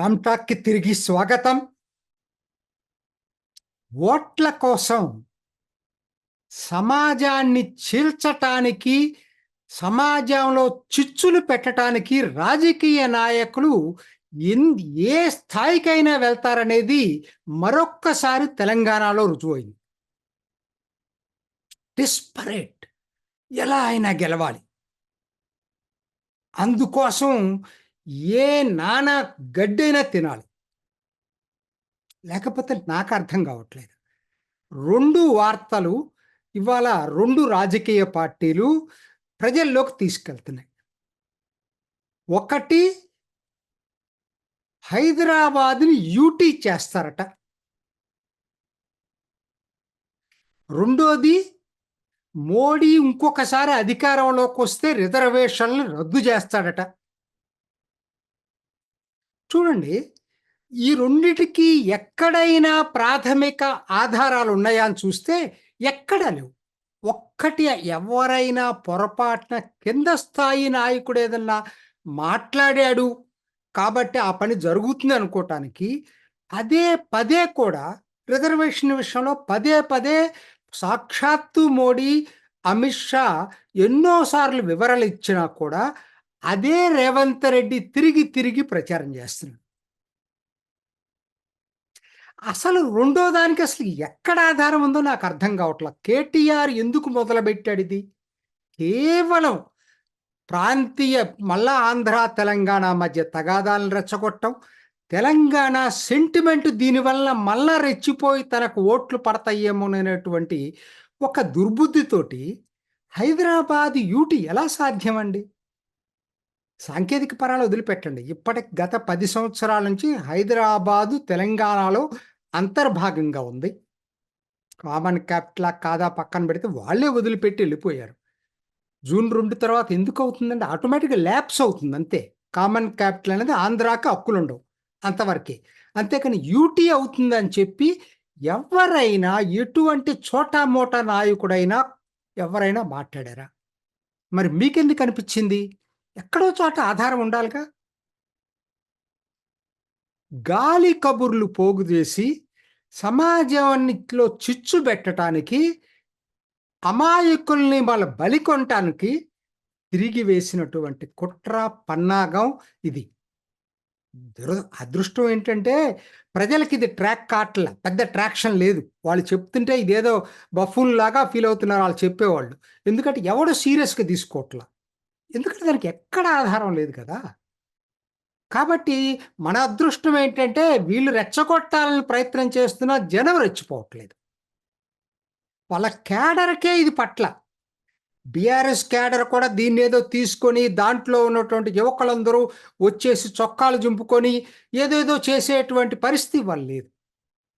రామ్టాక్కి తిరిగి స్వాగతం. ఓట్ల కోసం సమాజాన్ని చీల్చటానికి సమాజంలో చిచ్చులు పెట్టడానికి రాజకీయ నాయకులు ఏ స్థాయికైనా వెళ్తారనేది మరొక్కసారి తెలంగాణలో రుజువైంది. డిస్పరేట్. ఎలా అయినా గెలవాలి. అందుకోసం ఏ నానా గడ్డైనా తినాలి. లేకపోతే నాకు అర్థం కావట్లేదు. రెండు వార్తలు ఇవాళ రెండు రాజకీయ పార్టీలు ప్రజల్లోకి తీసుకెళ్తున్నాయి. ఒకటి హైదరాబాద్ని యూటీ చేస్తారట. రెండోది మోడీ ఇంకొకసారి అధికారంలోకి వస్తే రిజర్వేషన్లు రద్దు చేస్తాడట. చూడండి ఈ రెండిటికి ఎక్కడైనా ప్రాథమిక ఆధారాలు ఉన్నాయా అని చూస్తే ఎక్కడ లేవు. ఒక్కటి ఎవరైనా పొరపాటున కింద స్థాయి నాయకుడు ఏదన్నా మాట్లాడాడు కాబట్టి ఆ పని జరుగుతుంది అనుకోవటానికి అదే పదే కూడా రిజర్వేషన్ విషయంలో పదే పదే సాక్షాత్తు మోడీ అమిత్ షా ఎన్నోసార్లు వివరాలు ఇచ్చినా కూడా అదే రేవంత్ రెడ్డి తిరిగి తిరిగి ప్రచారం చేస్తున్నాడు. అసలు రెండో దానికి అసలు ఎక్కడ ఆధారం ఉందో నాకు అర్థం కావట్లేదు కేటీఆర్ ఎందుకు మొదలుపెట్టాడు ఇది? కేవలం ప్రాంతీయ మళ్ళా ఆంధ్ర తెలంగాణ మధ్య తగాదాలను రెచ్చగొట్టం తెలంగాణ సెంటిమెంట్ దీనివల్ల మళ్ళా రెచ్చిపోయి తనకు ఓట్లు పడతాయేమోననేటువంటి ఒక దుర్బుద్ధితోటి హైదరాబాద్ యూటీ ఎలా సాధ్యమండి? సాంకేతిక పరాలు వదిలిపెట్టండి. ఇప్పటికి గత పది సంవత్సరాల నుంచి హైదరాబాదు తెలంగాణలో అంతర్భాగంగా ఉంది. కామన్ క్యాపిటల్ కాదా పక్కన పెడితే వాళ్ళే వదిలిపెట్టి వెళ్ళిపోయారు. జూన్ రెండు తర్వాత ఎందుకు అవుతుందంటే ఆటోమేటిక్గా ల్యాప్స్ అవుతుంది అంతే. కామన్ క్యాపిటల్ అనేది ఆంధ్రాకి హక్కులు ఉండవు అంతవరకే. అంతేకాని యూటీ అవుతుందని చెప్పి ఎవరైనా ఎటువంటి చోటా మోటా నాయకుడైనా ఎవరైనా మాట్లాడారా? మరి మీకెందుకు అనిపించింది? ఎక్కడో చోట ఆధారం ఉండాలిగా. గాలి కబుర్లు పోగు చేసి సమాజంలో చిచ్చు పెట్టడానికి అమాయకుల్ని వాళ్ళ బలి కొనటానికి తిరిగి వేసినటువంటి కుట్ర పన్నాగం ఇది. దుర అదృష్టం ఏంటంటే ప్రజలకి ఇది ట్రాక్ కాట్ల పెద్ద ట్రాక్షన్ లేదు. వాళ్ళు చెప్తుంటే ఇదేదో బఫూన్ లాగా ఫీల్ అవుతున్నారు వాళ్ళు చెప్పేవాళ్ళు. ఎందుకంటే ఎవడో సీరియస్గా తీసుకోవట్లా ఎందుకంటే దానికి ఎక్కడ ఆధారం లేదు కదా? కాబట్టి మన అదృష్టం ఏంటంటే వీళ్ళు రెచ్చగొట్టాలని ప్రయత్నం చేస్తున్నా జనం రెచ్చిపోవట్లేదు. వాళ్ళ క్యాడర్కే ఇది పట్ల. బీఆర్ఎస్ క్యాడర్ కూడా దీన్ని ఏదో తీసుకొని దాంట్లో ఉన్నటువంటి యువకులందరూ వచ్చేసి చొక్కాలు జుంపుకొని ఏదేదో చేసేటువంటి పరిస్థితి వాళ్ళు లేదు.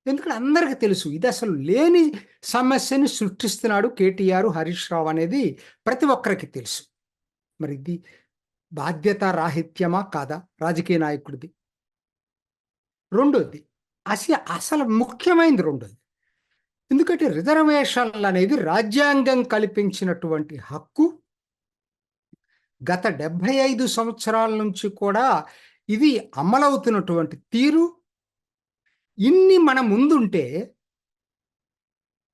ఎందుకంటే అందరికీ తెలుసు ఇది అసలు లేని సమస్యని సృష్టిస్తున్నాడు కేటీఆర్ హరీష్ రావు అనేది ప్రతి ఒక్కరికి తెలుసు. మరి ఇది బాధ్యత రాహిత్యమా కాదా? రాజకీయ నాయకుడిది. రెండోది అసలు అసలు ముఖ్యమైనది రెండోది. ఎందుకంటే రిజర్వేషన్లు అనేది రాజ్యాంగం కల్పించినటువంటి హక్కు. గత డెబ్భై ఐదు సంవత్సరాల నుంచి కూడా ఇది అమలవుతున్నటువంటి తీరు. ఇన్ని మన ముందుంటే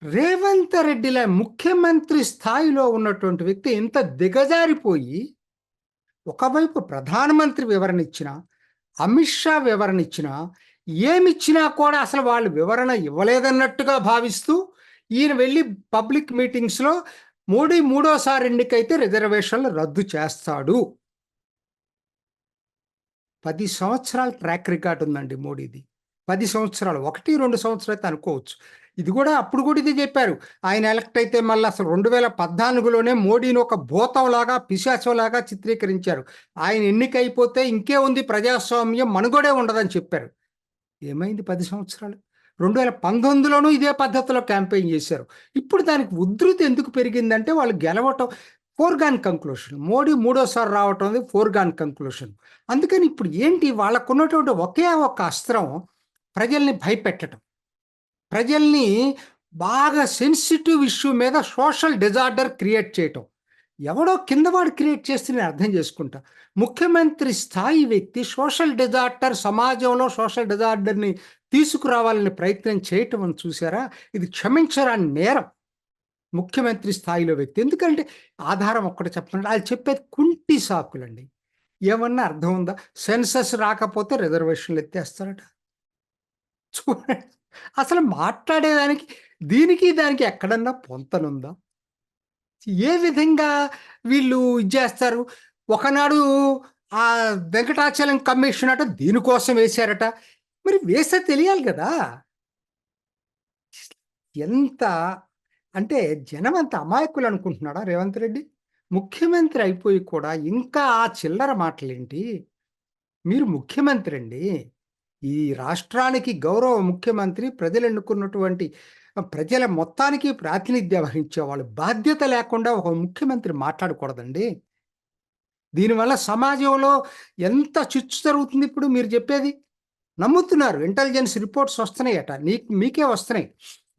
రేవంత్ రెడ్డిల ముఖ్యమంత్రి స్థాయిలో ఉన్నటువంటి వ్యక్తి ఎంత దిగజారిపోయి ఒకవైపు ప్రధానమంత్రి వివరణ ఇచ్చిన అమిత్ షా వివరణ ఇచ్చిన ఏమిచ్చినా కూడా అసలు వాళ్ళు వివరణ ఇవ్వలేదన్నట్టుగా భావిస్తూ ఈయన వెళ్ళి పబ్లిక్ మీటింగ్స్లో మోడీ మూడోసారి ఎన్నికైతే రిజర్వేషన్లు రద్దు చేస్తాడు. పది సంవత్సరాల ట్రాక్ రికార్డ్ ఉందండి మోడీది. పది సంవత్సరాలు ఒకటి రెండు సంవత్సరాలు అయితే అనుకోవచ్చు. ఇది కూడా అప్పుడు కూడా ఇది చెప్పారు. ఆయన ఎలక్ట్ అయితే మళ్ళీ అసలు రెండు వేల పద్నాలుగులోనే మోడీని ఒక భూతంలాగా పిశాచంలాగా చిత్రీకరించారు. ఆయన ఎన్నికైపోతే ఇంకే ఉంది ప్రజాస్వామ్యం మనుగడే ఉండదని చెప్పారు. ఏమైంది పది సంవత్సరాలు? రెండు వేల పంతొమ్మిదిలోనూ ఇదే పద్ధతిలో క్యాంపెయిన్ చేశారు. ఇప్పుడు దానికి ఉధృతి ఎందుకు పెరిగిందంటే వాళ్ళు గెలవటం ఫోర్గాన్ కంక్లూషన్. మోడీ మూడోసారి రావటం అనేది ఫోర్గాన్ కంక్లూషన్. అందుకని ఇప్పుడు ఏంటి? వాళ్ళకున్నటువంటి ఒకే ఒక అస్త్రం ప్రజల్ని భయపెట్టడం ప్రజల్ని బాగా సెన్సిటివ్ ఇష్యూ మీద సోషల్ డిజార్డర్ క్రియేట్ చేయటం. ఎవడో కిందవాడు క్రియేట్ చేస్తే నేను అర్థం చేసుకుంటా. ముఖ్యమంత్రి స్థాయి వ్యక్తి సోషల్ డిజార్డర్ సమాజంలో సోషల్ డిజార్డర్ని తీసుకురావాలని ప్రయత్నం చేయటం అని చూసారా? ఇది క్షమించరాని నేరం. ముఖ్యమంత్రి స్థాయిలో వ్యక్తి. ఎందుకంటే ఆధారం ఒక్కటి చెప్పండి అది చెప్పేది కుంటి సాకులండి. ఏమన్నా అర్థం ఉందా? సెన్సస్ రాకపోతే రిజర్వేషన్లు ఎత్తేస్తారట. చూడండి. అసలు మాట్లాడేదానికి దీనికి దానికి ఎక్కడన్నా పొంతనుందా? ఏ విధంగా వీళ్ళు ఇది చేస్తారు? ఒకనాడు ఆ వెంకటాచలం కమిషన్ అట దీనికోసం వేశారట. మరి వేస్తే తెలియాలి కదా! ఎంత అంటే జనం అంత అమాయకులు అనుకుంటున్నాడా రేవంత్ రెడ్డి? ముఖ్యమంత్రి అయిపోయి కూడా ఇంకా ఆ చిల్లర మాటలేంటి? మీరు ముఖ్యమంత్రి అండి ఈ రాష్ట్రానికి గౌరవ ముఖ్యమంత్రి ప్రజలు ఎన్నుకున్నటువంటి ప్రజల మొత్తానికి ప్రాతినిధ్యం వహించే వాళ్ళు బాధ్యత లేకుండా ఒక ముఖ్యమంత్రి మాట్లాడకూడదండి. దీనివల్ల సమాజంలో ఎంత చిచ్చు జరుగుతుంది ఇప్పుడు మీరు చెప్పేది? నమ్ముతున్నారు. ఇంటెలిజెన్స్ రిపోర్ట్స్ వస్తున్నాయట. నీ మీకే వస్తున్నాయి.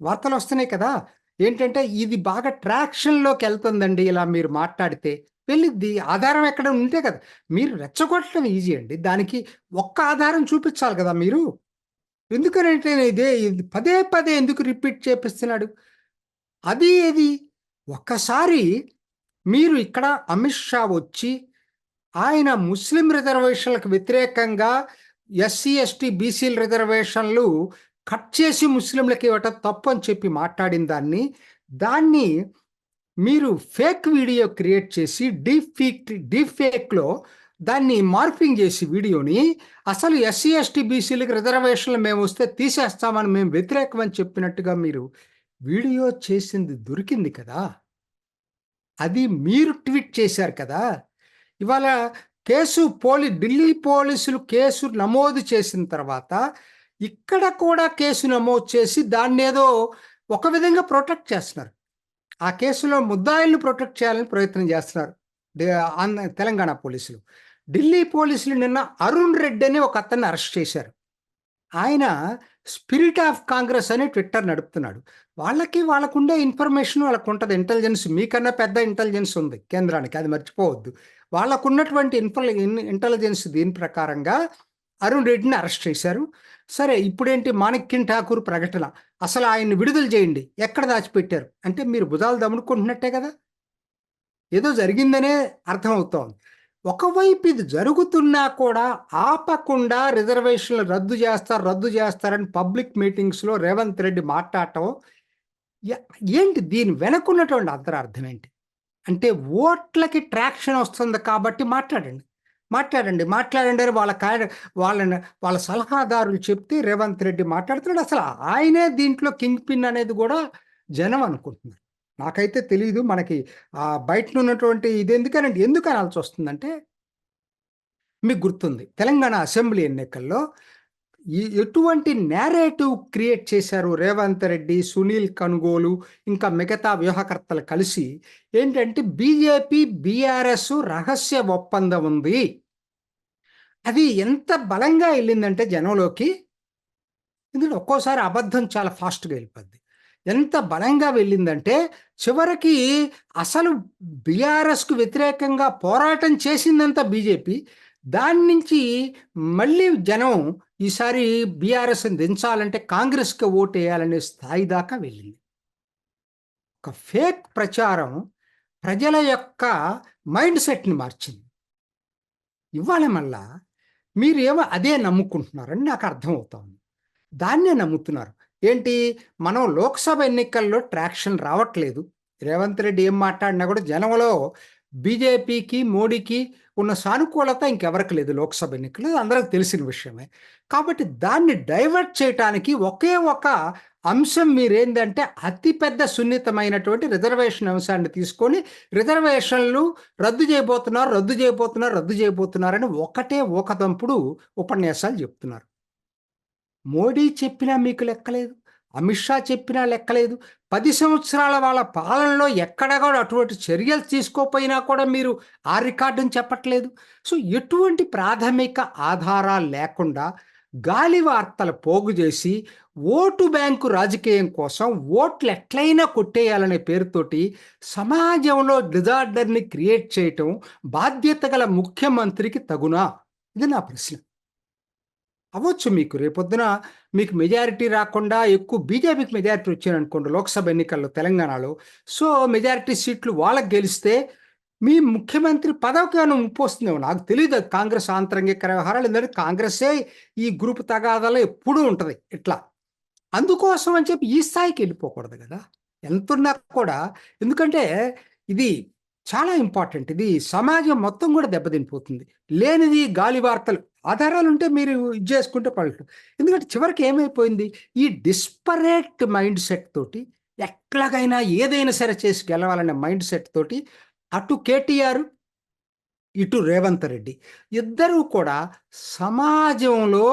వార్తలు వస్తున్నాయి కదా. ఏంటంటే ఇది బాగా ట్రాక్షన్లోకి వెళ్తుందండి ఇలా మీరు మాట్లాడితే. వెళ్ళిద్ది. ఆధారం ఎక్కడ ఉంటే కదా. మీరు రెచ్చగొట్టడం ఈజీ అండి. దానికి ఒక్క ఆధారం చూపించాలి కదా మీరు. ఎందుకనంటే ఇదే పదే పదే ఎందుకు రిపీట్ చేపిస్తున్నాడు? అది ఏది? ఒక్కసారి మీరు ఇక్కడ అమిత్ షా వచ్చి ఆయన ముస్లిం రిజర్వేషన్లకు వ్యతిరేకంగా ఎస్సీ ఎస్టీ బీసీల రిజర్వేషన్లు కట్ చేసి ముస్లింలకి ఇవ్వటం తప్పు అని చెప్పి మాట్లాడిన దాన్ని దాన్ని మీరు ఫేక్ వీడియో క్రియేట్ చేసి డీప్ ఫేక్ డీప్ ఫేక్లో దాన్ని మార్పింగ్ చేసి వీడియోని అసలు ఎస్సీ ఎస్టీ బీసీలకు రిజర్వేషన్లు మేము వస్తే తీసేస్తామని మేము వ్యతిరేకమని చెప్పినట్టుగా మీరు వీడియో చేసింది దొరికింది కదా? అది మీరు ట్వీట్ చేశారు కదా? ఇవాళ కేసు పోలీ ఢిల్లీ పోలీసులు కేసు నమోదు చేసిన తర్వాత ఇక్కడ కూడా కేసు నమోదు చేసి దాన్ని ఏదో ఒక విధంగా ప్రొటెక్ట్ చేస్తున్నారు. ఆ కేసులో ముద్దాయిల్ని ప్రొటెక్ట్ చేయాలని ప్రయత్నం చేస్తున్నారు. తెలంగాణ పోలీసులు. ఢిల్లీ పోలీసులు నిన్న అరుణ్ రెడ్డి అని ఒక అతన్ని అరెస్ట్ చేశారు. ఆయన స్పిరిట్ ఆఫ్ కాంగ్రెస్ అని ట్విట్టర్ నడుపుతున్నాడు. వాళ్ళకి వాళ్ళకుండే ఇన్ఫర్మేషన్ వాళ్ళకు ఉంటుంది ఇంటెలిజెన్స్ మీకన్నా పెద్ద ఇంటెలిజెన్స్ ఉంది కేంద్రానికి అది మర్చిపోవద్దు. వాళ్ళకున్నటువంటి ఇన్ఫర్ ఇంటెలిజెన్స్ దీని ప్రకారంగా అరుణ్ రెడ్డిని అరెస్ట్ చేశారు. సరే ఇప్పుడేంటి మాణిక్యం ఠాకూర్ ప్రకటన? అసలు ఆయన్ని విడుదల చేయండి. ఎక్కడ దాచిపెట్టారు? అంటే మీరు భుజాలు దమ్ముడుకుంటున్నట్టే కదా? ఏదో జరిగిందనే అర్థమవుతోంది. ఒకవైపు ఇది జరుగుతున్నా కూడా ఆపకుండా రిజర్వేషన్లు రద్దు చేస్తారు రద్దు చేస్తారని పబ్లిక్ మీటింగ్స్లో రేవంత్ రెడ్డి మాట్లాడటం ఏంటి దీని వెనకున్నటువంటి అంతరార్థం ఏంటి? అంటే ఓట్లకి ట్రాక్షన్ వస్తుంది కాబట్టి మాట్లాడండి. మాట్లాడండి మాట్లాడండి అని వాళ్ళ కార్య వాళ్ళని వాళ్ళ సలహాదారులు చెప్తే రేవంత్ రెడ్డి మాట్లాడుతున్నాడు. అసలు ఆయనే దీంట్లో కింగ్ పిన్ అనేది కూడా జనం అనుకుంటున్నారు. నాకైతే తెలియదు మనకి ఆ బయట ఉన్నటువంటి ఇది ఎందుకనండి? ఎందుకు అనాల్సి వస్తుందంటే మీకు గుర్తుంది తెలంగాణ అసెంబ్లీ ఎన్నికల్లో ఎటువంటి నేరేటివ్ క్రియేట్ చేశారు రేవంత్ రెడ్డి సునీల్ కనుగోలు ఇంకా మిగతా వ్యూహకర్తలు కలిసి? ఏంటంటే బీజేపీ బీఆర్ఎస్ రహస్య ఒప్పందం ఉంది. అది ఎంత బలంగా వెళ్ళిందంటే జనంలోకి? ఎందుకంటే ఒక్కోసారి అబద్ధం చాలా ఫాస్ట్గా వెళ్ళిపోద్ది. ఎంత బలంగా వెళ్ళిందంటే చివరికి అసలు బీఆర్ఎస్కు వ్యతిరేకంగా పోరాటం చేసిందంతా బీజేపీ. దాని నుంచి మళ్ళీ జనం ఈసారి బీఆర్ఎస్ని దించాలంటే కాంగ్రెస్కి ఓటు వేయాలనే స్థాయి దాకా వెళ్ళింది. ఒక ఫేక్ ప్రచారం ప్రజల యొక్క మైండ్ సెట్ని మార్చింది. ఇవాళ మళ్ళా మీరేమో అదే నమ్ముకుంటున్నారని నాకు అర్థమవుతోంది. దాన్నే నమ్ముతున్నారు. ఏంటి? మనం లోక్సభ ఎన్నికల్లో ట్రాక్షన్ రావట్లేదు. రేవంత్ రెడ్డి ఏం మాట్లాడినా కూడా జనంలో బీజేపీకి మోడీకి ఉన్న సానుకూలత ఇంకెవరికి లేదు లోక్సభ ఎన్నికలు అందరికి తెలిసిన విషయమే. కాబట్టి దాన్ని డైవర్ట్ చేయటానికి ఒకే ఒక అంశం మీరేందంటే అతిపెద్ద సున్నితమైనటువంటి రిజర్వేషన్ అంశాన్ని తీసుకొని రిజర్వేషన్లు రద్దు చేయబోతున్నారు రద్దు చేయబోతున్నారు రద్దు చేయబోతున్నారని ఒకటే ఒకదంపుడు ఉపన్యాసాలు చెప్తున్నారు. మోడీ చెప్పినా మీకు లెక్కలేదు. అమిత్ షా చెప్పినా లెక్కలేదు. పది సంవత్సరాల వాళ్ళ పాలనలో ఎక్కడ కూడా అటువంటి చర్యలు తీసుకోపోయినా కూడా మీరు ఆ రికార్డుని చెప్పట్లేదు. సో ఎటువంటి ప్రాథమిక ఆధారాలు లేకుండా గాలి వార్తలు పోగు చేసి ఓటు బ్యాంకు రాజకీయం కోసం ఓట్లు ఎట్లయినా కొట్టేయాలనే పేరుతోటి సమాజంలో డిజార్డర్ని క్రియేట్ చేయటం బాధ్యత గల ముఖ్యమంత్రికి తగునా? ఇది నా ప్రశ్న. అవ్వచ్చు మీకు. రేపొద్దున మీకు మెజారిటీ రాకుండా ఎక్కువ బీజేపీకి మెజారిటీ వచ్చారనుకోండి లోక్సభ ఎన్నికల్లో తెలంగాణలో. సో మెజారిటీ సీట్లు వాళ్ళకి గెలిస్తే మీ ముఖ్యమంత్రి పదవికి ఏమైనా ముప్పు వస్తుందేమో. నాకు తెలియదు కాంగ్రెస్ ఆంతరంగిక వ్యవహారాలు. ఎందుకంటే కాంగ్రెసే ఈ గ్రూప్ తగాదాలో ఎప్పుడూ ఉంటుంది ఇట్లా. అందుకోసం అని చెప్పి ఈ స్థాయికి వెళ్ళిపోకూడదు కదా. ఎంతున్నా కూడా. ఎందుకంటే ఇది చాలా ఇంపార్టెంట్. ఇది సమాజం మొత్తం కూడా దెబ్బతినిపోతుంది. లేనిది గాలి వార్తలు ఆధారాలు ఉంటే మీరు ఇది చేసుకుంటే పడదు ఎందుకంటే చివరికి ఏమైపోయింది? ఈ డిస్పరేట్ మైండ్ సెట్ తోటి ఎట్లాగైనా ఏదైనా సరే చేసి గెలవాలనే మైండ్ సెట్ తోటి అటు కేటీఆర్ ఇటు రేవంత్ రెడ్డి. ఇద్దరూ కూడా సమాజంలో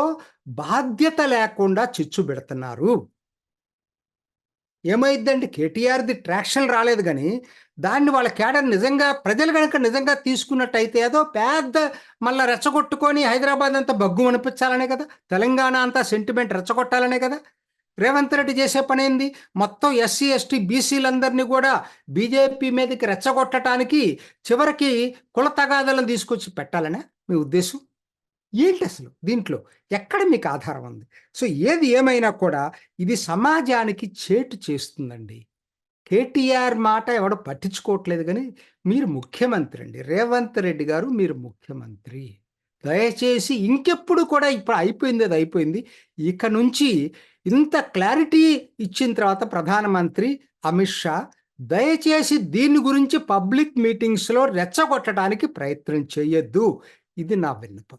బాధ్యత లేకుండా చిచ్చు పెడుతున్నారు. ఏమైందండి? కేటీఆర్ది ట్రాక్షన్ రాలేదు కానీ దాన్ని వాళ్ళ కేడర్ నిజంగా ప్రజలు కనుక నిజంగా తీసుకున్నట్టయితే ఏదో పెద్ద మళ్ళీ రెచ్చగొట్టుకొని హైదరాబాద్ అంతా బగ్గు అనిపించాలనే కదా? తెలంగాణ అంతా సెంటిమెంట్ రెచ్చగొట్టాలనే కదా? రేవంత్ రెడ్డి చేసే పని ఏంది? మొత్తం ఎస్సీ ఎస్టీ బీసీలందరినీ కూడా బీజేపీ మీదకి రెచ్చగొట్టడానికి చివరికి కుల తగాదాలను తీసుకొచ్చి పెట్టాలనే మీ ఉద్దేశం? ఏంటి అసలు దీంట్లో? ఎక్కడ మీకు ఆధారం ఉంది? సో ఏది ఏమైనా కూడా ఇది సమాజానికి చేటు చేస్తుందండి. కేటీఆర్ మాట ఎవడో పట్టించుకోవట్లేదు కానీ మీరు ముఖ్యమంత్రి అండి రేవంత్ రెడ్డి గారు మీరు ముఖ్యమంత్రి. దయచేసి ఇంకెప్పుడు కూడా ఇప్పుడు అయిపోయింది అది అయిపోయింది. ఇక నుంచి ఇంత క్లారిటీ ఇచ్చిన తర్వాత ప్రధానమంత్రి అమిత్ షా దయచేసి దీని గురించి పబ్లిక్ మీటింగ్స్లో రెచ్చగొట్టడానికి ప్రయత్నం చేయొద్దు. ఇది నా విన్నపం.